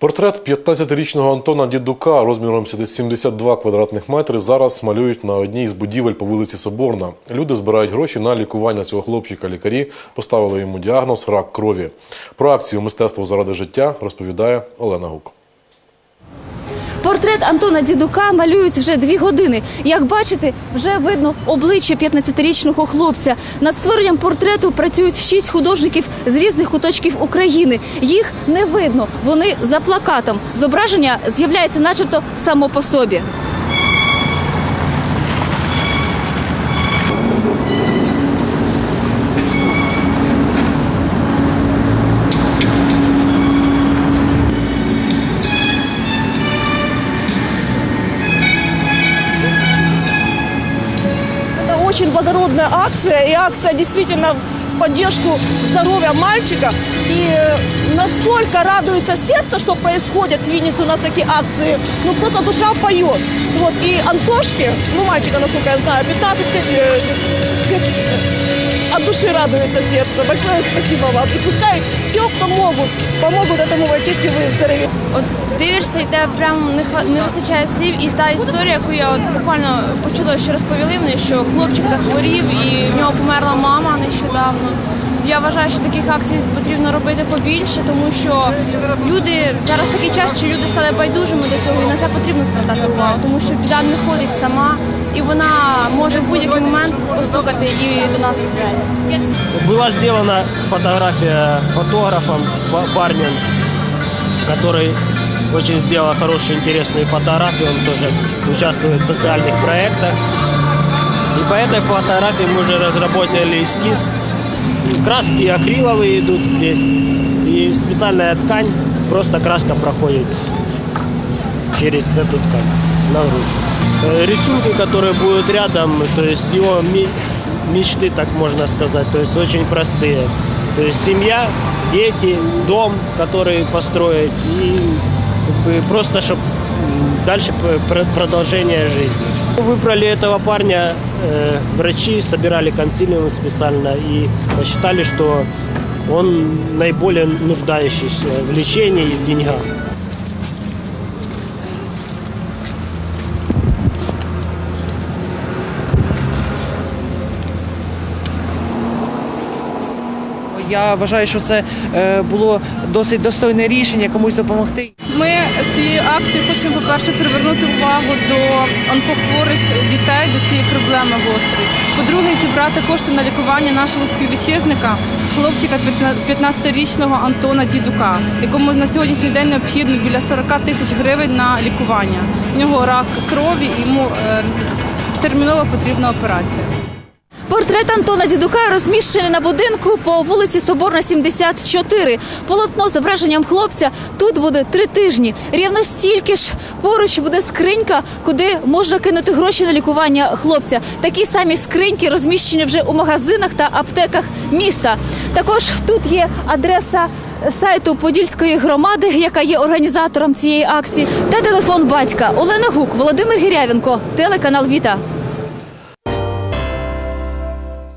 Портрет 15-річного Антона Дідука розміром 72 квадратних метри зараз малюють на одній з будівель по вулиці Соборна. Люди збирають гроші на лікування цього хлопчика. Лікарі поставили йому діагноз рак крові. Про акцію Мистецтво заради життя розповідає Олена Гук. Портрет Антона Дідука малюють вже дві години. Як бачите, вже видно обличчя 15-річного хлопця. Над створенням портрету працюють шість художників з різних куточків України. Їх не видно. Вони за плакатом. Зображення з'являється, начебто, само по собі. очень благородная акция, и акция действительно в поддержку здоровья мальчика. И э, настолько радуется сердце, что происходит в Виннице у нас такие акции. Ну, просто душа поет. Вот, и Антошке, ну, мальчика, насколько я знаю, 15 лет, э, э, от души радуется сердце. Большое спасибо вам. И пускай все, кто могут, помогут этому мальчишке выздороветь. От дивишся, і тебе прям не хва- не вистачає слів. І та історія, яку я от буквально почула, що розповіли мені, що хлопчик захворів і в нього померла мама нещодавно. Я вважаю, що таких акцій потрібно робити побільше, тому що люди зараз такий час, що люди стали байдужими до цього, і на це потрібно звертати увагу, тому що біда не ходить сама, і вона може в будь-який момент постукати і до нас в двері. Была сделана фотография фотографом, па- парнем, который очень сделал хорошие, интересные фотографии. Он тоже участвует в социальных проектах. И по этой фотографии мы уже разработали эскиз. Краски акриловые идут здесь. И специальная ткань, просто краска проходит через эту ткань Наружу. Э, Рисунки, которые будут рядом, то есть его мечты, так можно сказать, то есть очень простые. То есть семья, дети, дом, который построить и как бы, просто чтобы дальше продолжение жизни. Выбрали этого парня э, врачи, собирали консилиум специально и посчитали, что он наиболее нуждающийся в лечении и в деньгах. Я вважаю, що це е, було досить достойне рішення комусь допомогти. Ми цією акцією хочемо, по-перше, привернути увагу до онкохворих дітей, до цієї проблеми гострої. По-друге, зібрати кошти на лікування нашого співвітчизника, хлопчика 15-річного Антона Дідука, якому на сьогоднішній день необхідно біля 40 тисяч гривень на лікування. У нього рак крові, і йому е, терміново потрібна операція. Портрет Антона Дідука розміщений на будинку по вулиці Соборна, 74. Полотно з зображенням хлопця тут буде три тижні. Рівно стільки ж поруч буде скринька, куди можна кинути гроші на лікування хлопця. Такі самі скриньки розміщені вже у магазинах та аптеках міста. Також тут є адреса. Сайту Подільської громади, яка є організатором цієї акції, та телефон батька Олена Гук, Володимир Гірявенко, телеканал Віта.